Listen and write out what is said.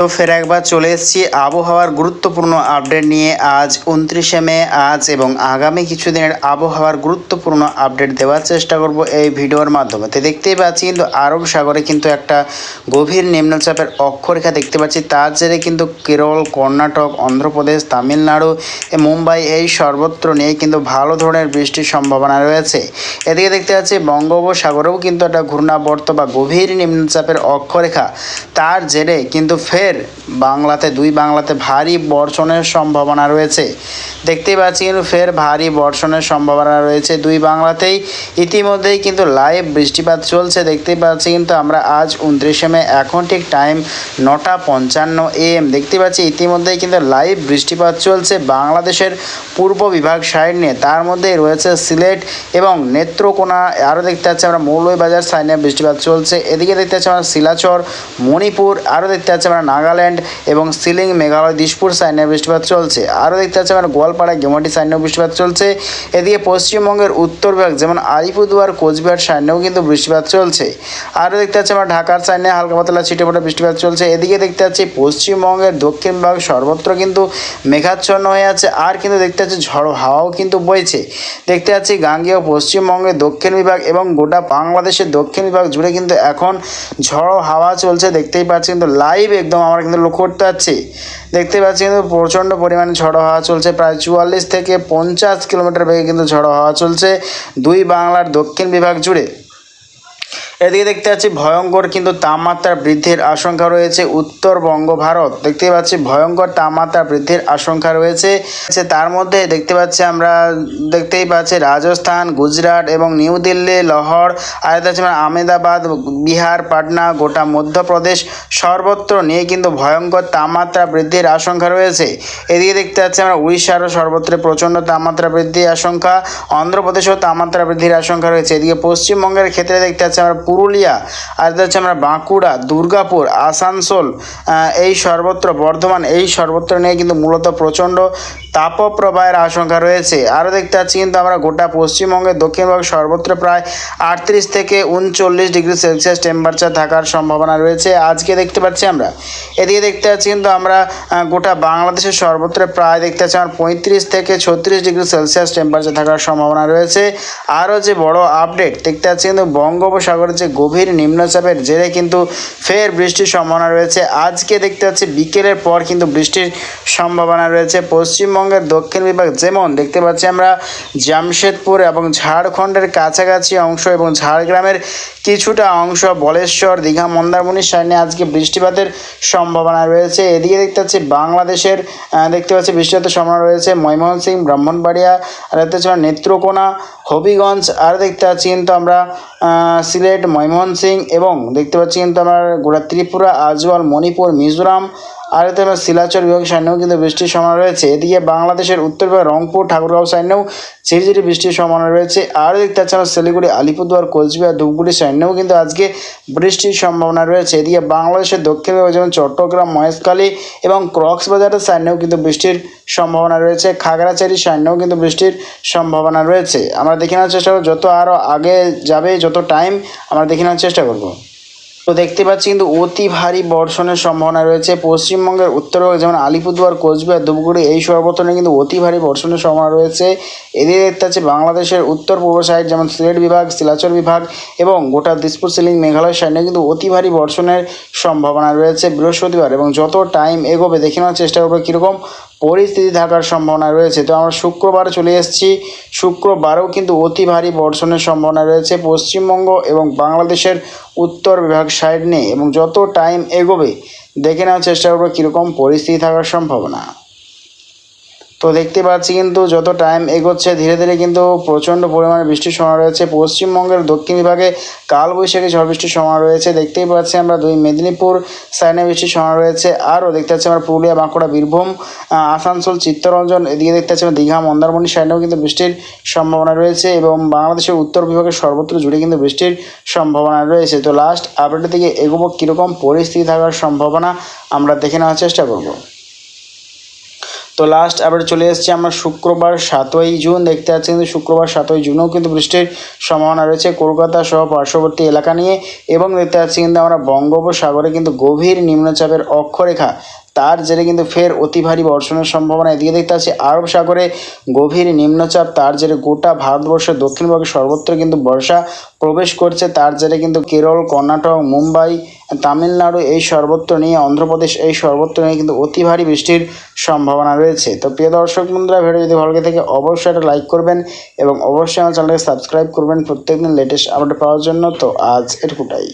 তো ফের একবার চলে এসেছি। আবহাওয়ার গুরুত্বপূর্ণ আপডেট নিয়ে আজ উনত্রিশে মে, আজ এবং আগামী কিছুদিনের আবহাওয়ার গুরুত্বপূর্ণ আপডেট দেওয়ার চেষ্টা করব এই ভিডিওর মাধ্যমে। তো দেখতেই পাচ্ছি কিন্তু আরব সাগরে কিন্তু একটা গভীর নিম্নচাপের অক্ষরেখা দেখতে পাচ্ছি। তার জেরে কিন্তু কেরল, কর্ণাটক, অন্ধ্রপ্রদেশ, তামিলনাড়ু মুম্বাই এই সর্বত্র নিয়ে কিন্তু ভালো ধরনের বৃষ্টির সম্ভাবনা রয়েছে। এদিকে দেখতে পাচ্ছি বঙ্গোপসাগরেও কিন্তু একটা ঘূর্ণাবর্ত বা গভীর নিম্নচাপের অক্ষরেখা। তার জেরে কিন্তু ফের বাংলাতে, দুই বাংলাতে ভারী বর্ষণের সম্ভাবনা রয়েছে। দেখতেই পাচ্ছি কিন্তু ফের ভারী বর্ষণের সম্ভাবনা রয়েছে দুই বাংলাতেই। ইতিমধ্যেই কিন্তু লাইভ বৃষ্টিপাত চলছে। দেখতেই পাচ্ছি কিন্তু আমরা আজ উনত্রিশে মে, এখন ঠিক টাইম নটা পঞ্চান্ন এম দেখতে পাচ্ছি ইতিমধ্যেই কিন্তু লাইভ বৃষ্টিপাত চলছে বাংলাদেশের পূর্ব বিভাগ সাইড নিয়ে। তার মধ্যেই রয়েছে সিলেট এবং নেত্রকোনা। আরও দেখতে পাচ্ছি আমরা মৌলভীবাজার সাইড নিয়ে বৃষ্টিপাত চলছে। এদিকে দেখতে পাচ্ছি আমরা শিলাচর, মণিপুর, আরও দেখতে পাচ্ছি আমরা নাগাল্যান্ড এবং সিলিং মেঘালয় দিশপুর সাইনে বৃষ্টিপাত চলছে। আরও দেখতে পাচ্ছি আমরা গোয়ালপাড়া গেমাটি সাইডেও বৃষ্টিপাত চলছে। এদিকে পশ্চিমবঙ্গের উত্তর বিভাগ যেমন আলিপুরদুয়ার, কোচবিহার সাইনেও কিন্তু বৃষ্টিপাত চলছে। আরও দেখতে পাচ্ছি আমরা ঢাকার সাইনে হালকা পাতলা ছিটে ফোটা বৃষ্টিপাত চলছে। এদিকে দেখতে পাচ্ছি পশ্চিমবঙ্গের দক্ষিণ বিভাগ সর্বত্র কিন্তু মেঘাচ্ছন্ন হয়ে আছে। আর কিন্তু দেখতে পাচ্ছি ঝড়ো হাওয়াও কিন্তু বইছে। দেখতে পাচ্ছি গাঙ্গেয় পশ্চিমবঙ্গের দক্ষিণ বিভাগ এবং গোটা বাংলাদেশের দক্ষিণ বিভাগ জুড়ে কিন্তু এখন ঝড়ো হাওয়া চলছে। দেখতেই পাচ্ছি কিন্তু লাইভ একদম আমরা কিন্তু লক্ষ্য করতে পারছি দেখতে পাচ্ছি কিন্তু প্রচণ্ড পরিমাণে ঝড়ো হাওয়া চলছে। প্রায় চুয়াল্লিশ থেকে পঞ্চাশ কিলোমিটার বেগে কিন্তু ঝড়ো হাওয়া চলছে। দুই বাংলার দক্ষিণ বিভাগ জুড়ে। এদিকে দেখতে পাচ্ছি ভয়ঙ্কর কিন্তু তাপমাত্রা বৃদ্ধির আশঙ্কা রয়েছে উত্তরবঙ্গ, ভারত। দেখতে পাচ্ছি ভয়ঙ্কর তাপমাত্রা বৃদ্ধির আশঙ্কা রয়েছে। তার মধ্যে দেখতে পাচ্ছি আমরা, দেখতেই পাচ্ছি রাজস্থান, গুজরাট এবং নিউ দিল্লি, লহর, আর দেখতে আহমেদাবাদ, বিহার, পাটনা, গোটা মধ্যপ্রদেশ সর্বত্র নিয়ে কিন্তু ভয়ঙ্কর তাপমাত্রা বৃদ্ধির আশঙ্কা রয়েছে। এদিকে দেখতে পাচ্ছি আমরা উড়িষ্যারও সর্বত্র প্রচণ্ড তাপমাত্রা বৃদ্ধির আশঙ্কা, অন্ধ্রপ্রদেশেও তাপমাত্রা বৃদ্ধির আশঙ্কা রয়েছে। এদিকে পশ্চিমবঙ্গের ক্ষেত্রে দেখতে পাচ্ছি আমরা পুরুলিয়া, আর এটা হচ্ছে আমরা বাঁকুড়া, দুর্গাপুর, আসানসোল এই সর্বত্র, বর্ধমান, এই সর্বত্র নিয়ে কিন্তু মূলত প্রচণ্ড তাপপ্রবাহের আশঙ্কা রয়েছে। আরও দেখতে পাচ্ছি কিন্তু আমরা গোটা পশ্চিমবঙ্গের দক্ষিণবঙ্গ সর্বত্র প্রায় আটত্রিশ থেকে উনচল্লিশ ডিগ্রি সেলসিয়াস টেম্পারেচার থাকার সম্ভাবনা রয়েছে। আজকে দেখতে পাচ্ছি আমরা। এদিকে দেখতে পাচ্ছি কিন্তু আমরা গোটা বাংলাদেশের সর্বত্র প্রায় দেখতে পাচ্ছি আমরা পঁয়ত্রিশ থেকে ছত্রিশ ডিগ্রি সেলসিয়াস টেম্পারেচার থাকার সম্ভাবনা রয়েছে। আরও যে বড় আপডেট দেখতে পাচ্ছি কিন্তু বঙ্গোপসাগরের যে গভীর নিম্নচাপের জেরে কিন্তু ফের বৃষ্টির সম্ভাবনা রয়েছে। আজকে দেখতে পাচ্ছি বিকেলের পর কিন্তু বৃষ্টির সম্ভাবনা রয়েছে। পশ্চিমবঙ্গের দক্ষিণ বিভাগ যেমন দেখতে পাচ্ছি আমরা জামশেদপুর এবং ঝাড়খণ্ডের কাছাকাছি অংশ এবং ঝাড়গ্রামের কিছুটা অংশ বলেশ্বর, দীঘা মন্দারমণির সাইডে আজকে বৃষ্টিপাতের সম্ভাবনা রয়েছে। এদিকে দেখতে পাচ্ছি বাংলাদেশের দেখতে পাচ্ছি বৃষ্টিপাতের সম্ভাবনা রয়েছে ময়মনসিংহ, ব্রাহ্মণবাড়িয়া, আর দেখতে পাচ্ছি নেত্রকোনা, হবিগঞ্জ, আর দেখতে পাচ্ছি কিন্তু আমরা সিলেট, ময়মনসিংহ এবং দেখতে পাচ্ছি কিন্তু আমরা গোটা ত্রিপুরা, আজওয়াল, মণিপুর, মিজোরাম এতে আমরা শিলাচর বিভাগ সাইডেও কিন্তু বৃষ্টির সম্ভাবনা রয়েছে। এদিকে বাংলাদেশের উত্তর বিভাগ রংপুর, ঠাকুরগাঁও সাইডেও ঝিরিঝিরি বৃষ্টির সম্ভাবনা রয়েছে। আরও দেখতে পাচ্ছি আমরা শিলিগুড়ি, আলিপুরদুয়ার, কোচবিহার, ধূপগুড়ি সাইডেও কিন্তু আজকে বৃষ্টির সম্ভাবনা রয়েছে। এদিকে বাংলাদেশের দক্ষিণ বিভাগ যেমন চট্টগ্রাম, মহেশখালী এবং কক্সবাজারের সাইডেও কিন্তু বৃষ্টির সম্ভাবনা রয়েছে। খাগড়াছড়ি সাইডেও কিন্তু বৃষ্টির সম্ভাবনা রয়েছে। আমরা দেখে নেওয়ার চেষ্টা করব, যত আরও আগে যাবে, যত টাইম আমরা দেখে নেওয়ার চেষ্টা করব। তো দেখতে পাচ্ছি কিন্তু অতি ভারী বর্ষণের সম্ভাবনা রয়েছে। পশ্চিমবঙ্গের উত্তরভাগ যেমন আলিপুরদুয়ার, কোচবিহার, ধূপগুড়ি এই সর্বত্রে কিন্তু অতি ভারী বর্ষণের সম্ভাবনা রয়েছে। এদিকে দেখতে পাচ্ছি বাংলাদেশের উত্তর পূর্ব সাইড যেমন সিলেট বিভাগ, শিলাচর বিভাগ এবং গোটা দিসপুর সিলিং, মেঘালয় সাইডে কিন্তু অতি ভারী বর্ষণের সম্ভাবনা রয়েছে বৃহস্পতিবার এবং যত টাইম এগোবে দেখে নেওয়ার চেষ্টা করবে কীরকম পরিস্থিতি থাকার সম্ভাবনা রয়েছে। তো আমরা শুক্রবার চলে এসেছি। শুক্রবারেও কিন্তু অতি ভারী বর্ষণের সম্ভাবনা রয়েছে পশ্চিমবঙ্গ এবং বাংলাদেশের উত্তর বিভাগ সাইড নিয়ে। এবং যত টাইম এগোবে, দেখে নেওয়ার চেষ্টা করব কীরকম পরিস্থিতি থাকার সম্ভাবনা। তো দেখতে পাচ্ছি কিন্তু যত টাইম এগোচ্ছে, ধীরে ধীরে কিন্তু প্রচণ্ড পরিমাণে বৃষ্টির সময় রয়েছে। পশ্চিমবঙ্গের দক্ষিণ বিভাগে কালবৈশাখী ঝড় বৃষ্টির সময় রয়েছে। দেখতেই পাচ্ছি আমরা দুই মেদিনীপুর সাইনে বৃষ্টির সময় রয়েছে। আরও দেখতে পাচ্ছি আমরা পুরুলিয়া, বাঁকুড়া, বীরভূম আসানসোল, চিত্তরঞ্জন, এদিকে দেখতে পাচ্ছি আমরা দীঘা, মন্দারমণি সাইনেও কিন্তু বৃষ্টির সম্ভাবনা রয়েছে এবং বাংলাদেশের উত্তর বিভাগের সর্বত্র জুড়ে কিন্তু বৃষ্টির সম্ভাবনা রয়েছে। তো লাস্ট আপডেটের দিকে এগোবো, কীরকম পরিস্থিতি থাকার সম্ভাবনা আমরা দেখে নেওয়ার চেষ্টা করব। তো লাস্ট আবার চলে এসেছি আমরা শুক্রবার সাতই জুন, দেখতে পাচ্ছি কিন্তু শুক্রবার সাতই জুনও কিন্তু বৃষ্টির সম্ভাবনা রয়েছে। কলকাতা সহ পার্শ্ববর্তী এলাকা নিয়ে এবং দেখতে পাচ্ছি কিন্তু আমরা বঙ্গোপসাগরে কিন্তু গভীর নিম্নচাপের অক্ষরেখা তার জেরে কিন্তু ফের অতি ভারী বর্ষণের সম্ভাবনা এদিকে দেখতে পাচ্ছি। আরব সাগরে গভীর নিম্নচাপ, তার জেরে গোটা ভারতবর্ষের দক্ষিণবঙ্গে সর্বত্র কিন্তু বর্ষা প্রবেশ করছে। তার জেরে কিন্তু কেরল, কর্ণাটক, মুম্বাই, তামিলনাড়ু এই সর্বত্র নিয়ে অন্ধ্রপ্রদেশ এই সর্বত্র নিয়ে কিন্তু অতি ভারী বৃষ্টির সম্ভাবনা রয়েছে। তো প্রিয় দর্শক বন্ধুরা ভিডিও যদি ভালো লাগে থাকে, অবশ্যই একটা লাইক করবেন এবং অবশ্যই আমার চ্যানেলকে সাবস্ক্রাইব করবেন প্রত্যেকদিন লেটেস্ট আপডেট পাওয়ার জন্য। তো আজ এটুকুটাই।